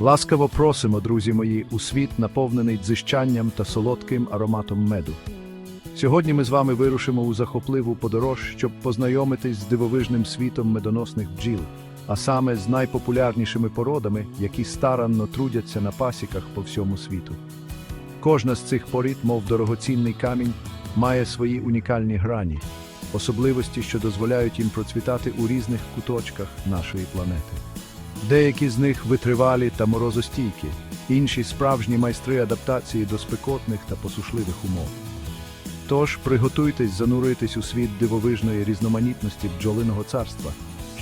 Ласкаво просимо, друзі мої, у світ, наповнений дзищанням та солодким ароматом меду. Сьогодні ми з вами вирушимо у захопливу подорож, щоб познайомитись з дивовижним світом медоносних бджіл, а саме з найпопулярнішими породами, які старанно трудяться на пасіках по всьому світу. Кожна з цих порід, мов дорогоцінний камінь, має свої унікальні грані, особливості, що дозволяють їм процвітати у різних куточках нашої планети. Деякі з них витривалі та морозостійкі, інші справжні майстри адаптації до спекотних та посушливих умов. Тож приготуйтесь зануритись у світ дивовижної різноманітності бджолиного царства,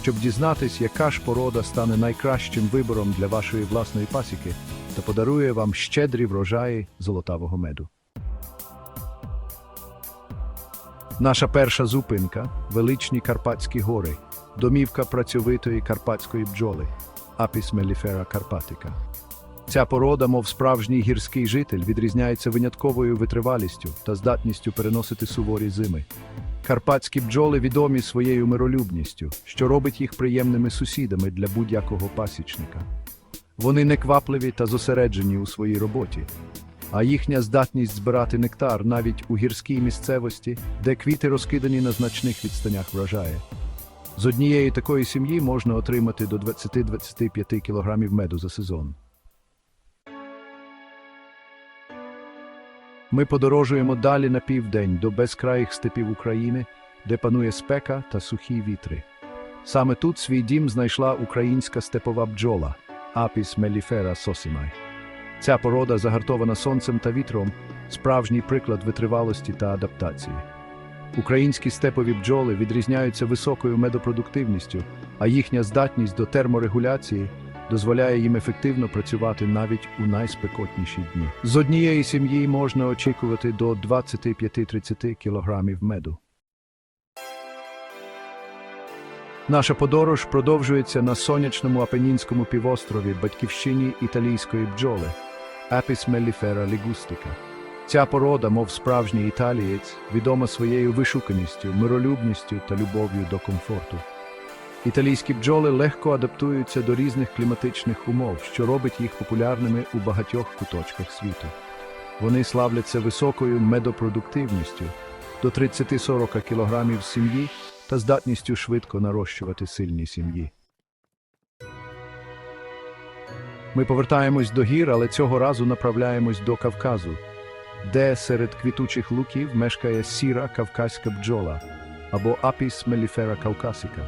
щоб дізнатись, яка ж порода стане найкращим вибором для вашої власної пасіки та подарує вам щедрі врожаї золотавого меду. Наша перша зупинка величні Карпатські гори, домівка працьовитої карпатської бджоли Апіс меліфера карпатика. Ця порода, мов справжній гірський житель, відрізняється винятковою витривалістю та здатністю переносити суворі зими. Карпатські бджоли відомі своєю миролюбністю, що робить їх приємними сусідами для будь-якого пасічника. Вони неквапливі та зосереджені у своїй роботі, а їхня здатність збирати нектар навіть у гірській місцевості, де квіти розкидані на значних відстанях вражає. З однієї такої сім'ї можна отримати до 20-25 кг меду за сезон. Ми подорожуємо далі на південь до безкраїх степів України, де панує спека та сухі вітри. Саме тут свій дім знайшла українська степова бджола Апіс меліфера сосімай. Ця порода, загартована сонцем та вітром, справжній приклад витривалості та адаптації. Українські степові бджоли відрізняються високою медопродуктивністю, а їхня здатність до терморегуляції дозволяє їм ефективно працювати навіть у найспекотніші дні. З однієї сім'ї можна очікувати до 25-30 кілограмів меду. Наша подорож продовжується на сонячному Апенінському півострові батьківщині італійської бджоли Apis mellifera ligustica. Ця порода, мов справжній італієць, відома своєю вишуканістю, миролюбністю та любов'ю до комфорту. Італійські бджоли легко адаптуються до різних кліматичних умов, що робить їх популярними у багатьох куточках світу. Вони славляться високою медопродуктивністю до 30-40 кг сім'ї та здатністю швидко нарощувати сильні сім'ї. Ми повертаємось до гір, але цього разу направляємось до Кавказу, де серед квітучих луків мешкає сіра кавказька бджола або Апіс меліфера кавкасика.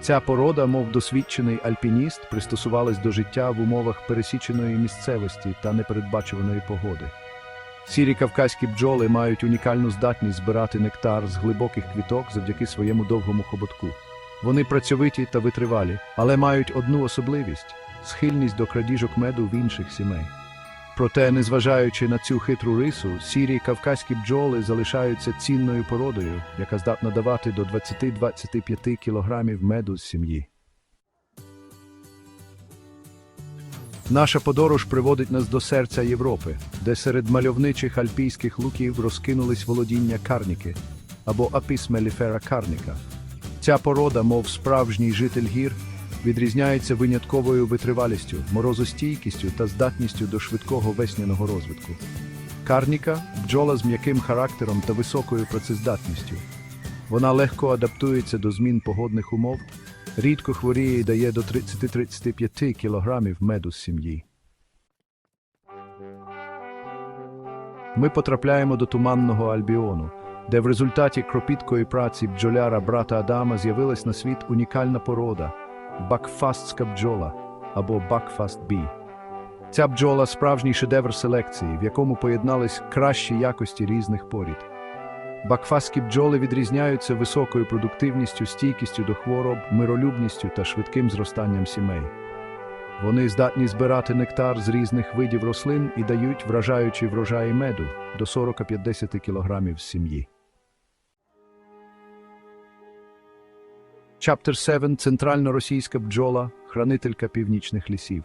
Ця порода, мов досвідчений альпініст, пристосувалась до життя в умовах пересіченої місцевості та непередбачуваної погоди. Сірі кавказькі бджоли мають унікальну здатність збирати нектар з глибоких квіток завдяки своєму довгому хоботку. Вони працьовиті та витривалі, але мають одну особливість схильність до крадіжок меду в інших сімей. Проте, незважаючи на цю хитру рису, сірі кавказькі бджоли залишаються цінною породою, яка здатна давати до 20-25 кілограмів меду з сім'ї. Наша подорож приводить нас до серця Європи, де серед мальовничих альпійських луків розкинулись володіння карніки або апіс меліфера карніка. Ця порода, мов справжній житель гір, відрізняється винятковою витривалістю, морозостійкістю та здатністю до швидкого весняного розвитку. Карніка бджола з м'яким характером та високою працездатністю. Вона легко адаптується до змін погодних умов, рідко хворіє і дає до 30-35 кілограмів меду з сім'ї. Ми потрапляємо до туманного Альбіону, де в результаті кропіткої праці бджоляра брата Адама з'явилась на світ унікальна порода бакфастська бджола або Бакфаст Бі. Ця бджола справжній шедевр селекції, в якому поєднались кращі якості різних порід. Бакфастські бджоли відрізняються високою продуктивністю, стійкістю до хвороб, миролюбністю та швидким зростанням сімей. Вони здатні збирати нектар з різних видів рослин і дають вражаючі врожаї меду до 40-50 кг сім'ї. Chapter 7 Центрально-російська бджола, хранителька північних лісів.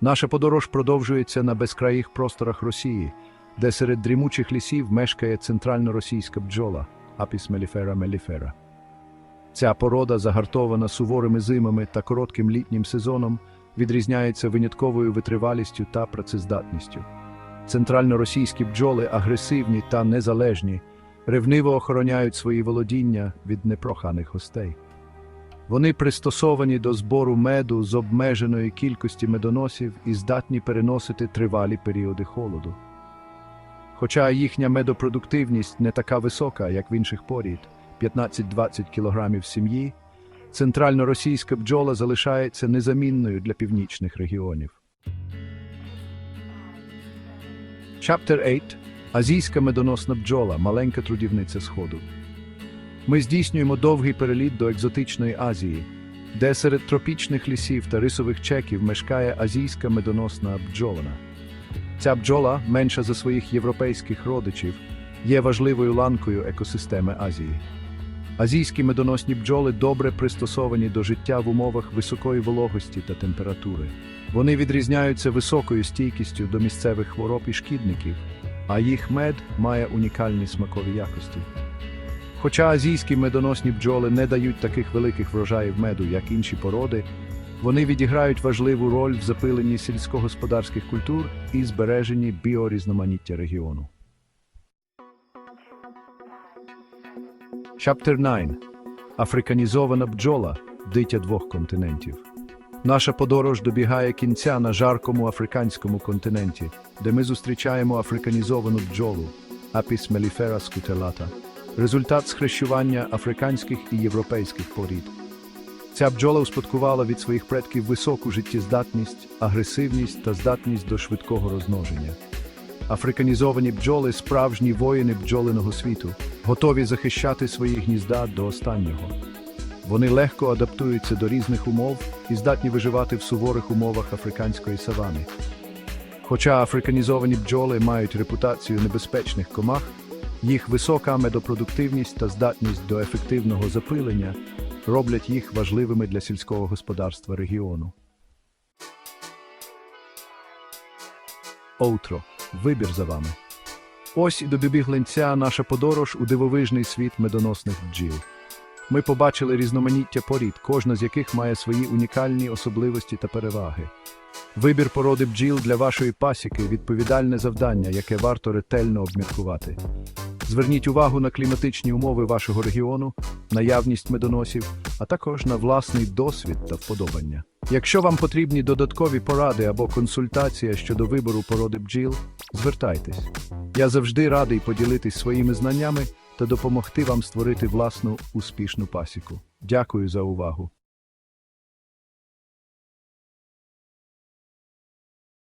Наша подорож продовжується на безкраїх просторах Росії, де серед дрімучих лісів мешкає центрально-російська бджола Апіс меліфера меліфера. Ця порода, загартована суворими зимами та коротким літнім сезоном, відрізняється винятковою витривалістю та працездатністю. Центрально-російські бджоли агресивні та незалежні, ревниво охороняють свої володіння від непроханих гостей. Вони пристосовані до збору меду з обмеженої кількості медоносів і здатні переносити тривалі періоди холоду. Хоча їхня медопродуктивність не така висока, як в інших порід 15-20 кг сім'ї, центрально-російська бджола залишається незамінною для північних регіонів. Chapter 8. Азійська медоносна бджола, маленька трудівниця Сходу. Ми здійснюємо довгий переліт до екзотичної Азії, де серед тропічних лісів та рисових чеків мешкає азійська медоносна бджолина. Ця бджола, менша за своїх європейських родичів, є важливою ланкою екосистеми Азії. Азійські медоносні бджоли добре пристосовані до життя в умовах високої вологості та температури. Вони відрізняються високою стійкістю до місцевих хвороб і шкідників, а їх мед має унікальні смакові якості. Хоча азійські медоносні бджоли не дають таких великих врожаїв меду, як інші породи, вони відіграють важливу роль в запиленні сільськогосподарських культур і збереженні біорізноманіття регіону. Chapter 9. Африканізована бджола дитя двох континентів. Наша подорож добігає кінця на жаркому африканському континенті, де ми зустрічаємо африканізовану бджолу Apis mellifera scutellata, результат схрещування африканських і європейських порід. Ця бджола успадкувала від своїх предків високу життєздатність, агресивність та здатність до швидкого розмноження. Африканізовані бджоли справжні воїни бджолиного світу, готові захищати свої гнізда до останнього. Вони легко адаптуються до різних умов і здатні виживати в суворих умовах африканської савани. Хоча африканізовані бджоли мають репутацію небезпечних комах, їх висока медопродуктивність та здатність до ефективного запилення роблять їх важливими для сільського господарства регіону. Оутро. Вибір за вами. Ось і добіг ленця наша подорож у дивовижний світ медоносних бджіл. Ми побачили різноманіття порід, кожна з яких має свої унікальні особливості та переваги. Вибір породи бджіл для вашої пасіки відповідальне завдання, яке варто ретельно обміркувати. Зверніть увагу на кліматичні умови вашого регіону, наявність медоносів, а також на власний досвід та вподобання. Якщо вам потрібні додаткові поради або консультація щодо вибору породи бджіл, звертайтесь. Я завжди радий поділитись своїми знаннями та допомогти вам створити власну успішну пасіку. Дякую за увагу!